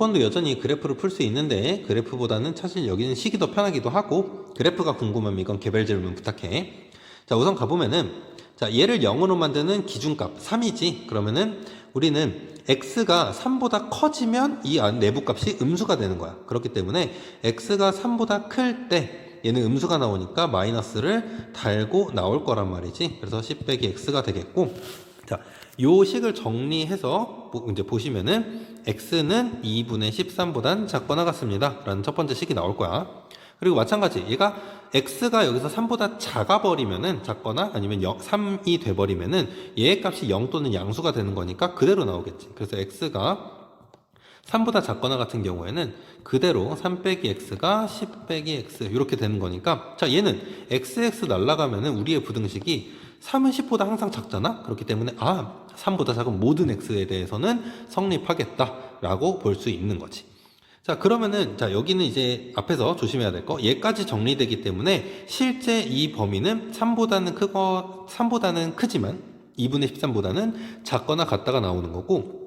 6번도 여전히 그래프를 풀 수 있는데 그래프보다는 사실 여기는 식이 더 편하기도 하고 그래프가 궁금하면 이건 개별 질문 부탁해. 자 우선 가보면은 자 얘를 0으로 만드는 기준값 3이지 그러면은 우리는 x가 3보다 커지면 이 안- 내부 값이 음수가 되는 거야. 그렇기 때문에 x가 3보다 클 때 얘는 음수가 나오니까 마이너스를 달고 나올 거란 말이지. 그래서 10 빼기 x가 되겠고 자, 요 식을 정리해서 보- 이제 보시면은 x는 2분의 13보단 작거나 같습니다. 라는 첫 번째 식이 나올 거야. 그리고 마찬가지 얘가 x가 여기서 3보다 작아 버리면은 작거나 아니면 0, 3이 돼 버리면은 얘의 값이 0 또는 양수가 되는 거니까 그대로 나오겠지. 그래서 x가 3보다 작거나 같은 경우에는 그대로 3 빼기 x가 10 빼기 x 이렇게 되는 거니까 자 얘는 xx 날라가면은 우리의 부등식이 3은 10보다 항상 작잖아? 그렇기 때문에 아 3보다 작은 모든 x에 대해서는 성립하겠다라고 볼 수 있는 거지. 자 그러면은 자 여기는 이제 앞에서 조심해야 될 거. 얘까지 정리되기 때문에 실제 이 범위는 3보다는 크거 3보다는 크지만 2분의 13보다는 작거나 같다가 나오는 거고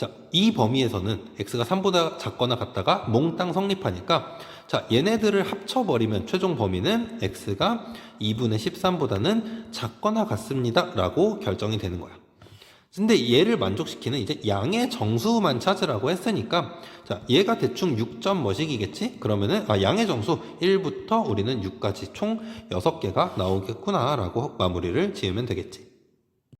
자, 이 범위에서는 x가 3보다 작거나 같다가 몽땅 성립하니까 자, 얘네들을 합쳐버리면 최종 범위는 x가 2분의 13보다는 작거나 같습니다. 라고 결정이 되는 거야. 근데 얘를 만족시키는 이제 양의 정수만 찾으라고 했으니까 자, 얘가 대충 6점 뭐식이겠지? 그러면은 아, 양의 정수 1부터 우리는 6까지 총 6개가 나오겠구나 라고 마무리를 지으면 되겠지.